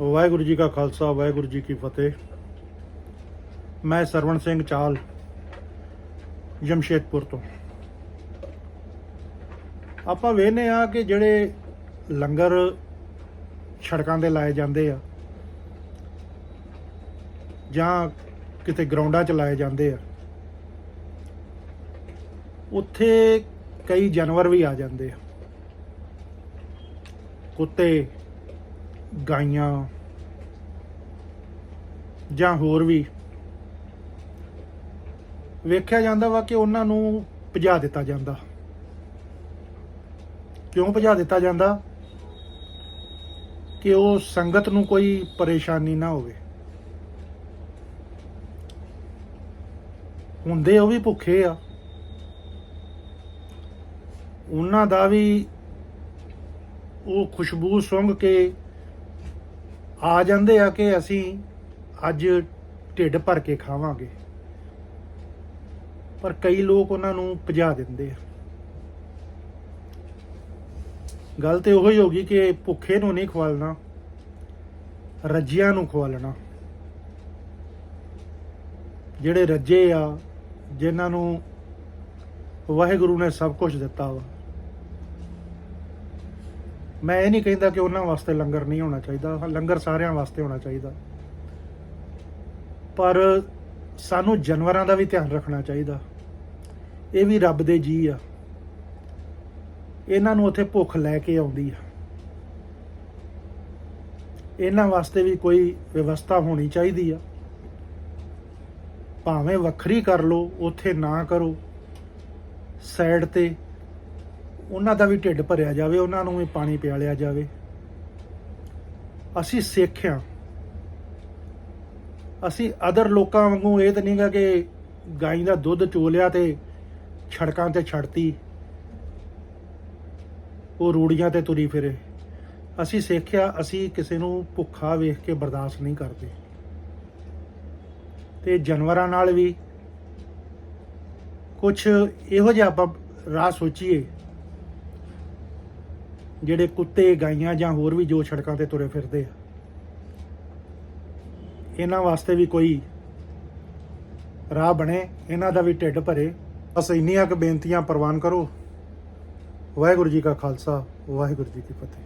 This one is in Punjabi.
ਵਾਹਿਗੁਰੂ ਜੀ ਕਾ ਖਾਲਸਾ, ਵਾਹਿਗੁਰੂ ਜੀ ਕੀ ਫਤਿਹ। ਮੈਂ ਸਰਵਣ ਸਿੰਘ ਚਾਲ, ਜਮਸ਼ੇਦਪੁਰ ਤੋਂ। ਆਪਾਂ ਵੇਖਨੇ ਆ ਕਿ ਜਿਹੜੇ ਲੰਗਰ ਸੜਕਾਂ ਤੇ ਲਾਏ ਜਾਂਦੇ ਆ, ਜਾਂ ਕਿਤੇ ਗਰਾਊਂਡਾਂ 'ਚ ਲਾਏ ਜਾਂਦੇ ਆ, ਉੱਥੇ ਕਈ ਜਾਨਵਰ ਵੀ ਆ ਜਾਂਦੇ ਆ। ਕੁੱਤੇ ਗਾਈਆਂ ਜਾਂ ਹੋਰ ਵੀ ਵੇਖਿਆ ਜਾਂਦਾ ਵਾ ਕਿ ਉਹਨਾਂ ਨੂੰ ਭਜਾ ਦਿੱਤਾ ਜਾਂਦਾ। ਕਿਉਂ ਭਜਾ ਦਿੱਤਾ ਜਾਂਦਾ? ਕਿ ਉਹ ਸੰਗਤ ਨੂੰ ਕੋਈ ਪਰੇਸ਼ਾਨੀ ਨਾ ਹੋਵੇ। ਹੁੰਦੇ ਉਹ ਵੀ ਭੁੱਖੇ ਆ। ਉਹਨਾਂ ਦਾ ਵੀ ਉਹ ਖੁਸ਼ਬੂ ਸੁੰਘ ਕੇ ਆ ਜਾਂਦੇ ਆ ਕਿ ਅਸੀਂ ਅੱਜ ਢਿੱਡ ਭਰ ਕੇ ਖਾਵਾਂਗੇ। ਪਰ ਕਈ ਲੋਕ ਉਹਨਾਂ ਨੂੰ ਭਜਾ ਦਿੰਦੇ ਆ। ਗੱਲ ਤੇ ਉਹੀ ਹੋ ਗਈ ਕਿ ਭੁੱਖੇ ਨੂੰ ਨਹੀਂ ਖਵਾਲਣਾ, ਰੱਜਿਆਂ ਨੂੰ ਖਵਾਲਣਾ। ਜਿਹੜੇ ਰੱਜੇ ਆ, ਜਿਨ੍ਹਾਂ ਨੂੰ ਵਾਹਿਗੁਰੂ ਨੇ ਸਭ ਕੁਝ ਦਿੱਤਾ ਵਾ। ਮੈਂ ਇਹ ਨਹੀਂ ਕਹਿੰਦਾ ਕਿ ਉਹਨਾਂ ਵਾਸਤੇ ਲੰਗਰ ਨਹੀਂ ਹੋਣਾ ਚਾਹੀਦਾ, ਲੰਗਰ ਸਾਰਿਆਂ ਵਾਸਤੇ ਹੋਣਾ ਚਾਹੀਦਾ। ਪਰ ਸਾਨੂੰ ਜਾਨਵਰਾਂ ਦਾ ਵੀ ਧਿਆਨ ਰੱਖਣਾ ਚਾਹੀਦਾ। ਇਹ ਵੀ ਰੱਬ ਦੇ ਜੀ ਆ। ਇਹਨਾਂ ਨੂੰ ਉੱਥੇ ਭੁੱਖ ਲੈ ਕੇ ਆਉਂਦੀ ਆ। ਇਹਨਾਂ ਵਾਸਤੇ ਵੀ ਕੋਈ ਵਿਵਸਥਾ ਹੋਣੀ ਚਾਹੀਦੀ ਆ। ਭਾਵੇਂ ਵੱਖਰੀ ਕਰ ਲਓ, ਉੱਥੇ ਨਾ ਕਰੋ। ਸਾਈਡ ਤੇ ਉਹਨਾਂ ਦਾ ਵੀ ਢਿੱਡ ਭਰਿਆ ਜਾਵੇ, ਉਹਨਾਂ ਨੂੰ ਵੀ ਪਾਣੀ ਪਿਆਲਿਆ ਜਾਵੇ। ਅਸੀਂ ਸਿੱਖ ਅਸੀਂ ਅਦਰ ਲੋਕਾਂ ਵਾਂਗੂ ਇਹ ਤਾਂ ਨਹੀਂਗਾ ਕਿ ਗਾਈ ਦਾ ਦੁੱਧ ਚੋਲਿਆ ਤੇ ਛੜਕਾਂ ਤੇ ਛੜਤੀ। ਉਹ ਰੂੜੀਆਂ ਤੇ ਤੁਰੀ ਫਿਰੇ। ਅਸੀਂ ਸਿੱਖਿਆ ਅਸੀਂ ਕਿਸੇ ਨੂੰ ਭੁੱਖਾ ਵੇਖ ਕੇ ਬਰਦਾਸ਼ਤ ਨਹੀਂ ਕਰਦੇ। ਤੇ ਜਾਨਵਰਾਂ ਨਾਲ ਵੀ ਕੁਝ ਇਹੋ ਜਿਹਾ ਆਪਾਂ ਰਾਹ ਸੋਚੀਏ। ਜਿਹੜੇ ਕੁੱਤੇ, ਗਾਈਆਂ ਜਾਂ ਹੋਰ ਵੀ ਜੋ ਸੜਕਾਂ ਤੇ ਤੁਰੇ ਫਿਰਦੇ ਆ। ਇਹਨਾਂ ਵਾਸਤੇ ਵੀ ਕੋਈ ਰਾਹ ਬਣੇ, ਇਹਨਾਂ ਦਾ ਵੀ ਢਿੱਡ ਭਰੇ। ਬਸ ਇੰਨੀਆਂ ਕੁ ਬੇਨਤੀਆਂ ਪ੍ਰਵਾਨ ਕਰੋ। ਵਾਹਿਗੁਰੂ ਜੀ ਕਾ ਖਾਲਸਾ, ਵਾਹਿਗੁਰੂ ਜੀ ਕੀ ਫਤਿਹ।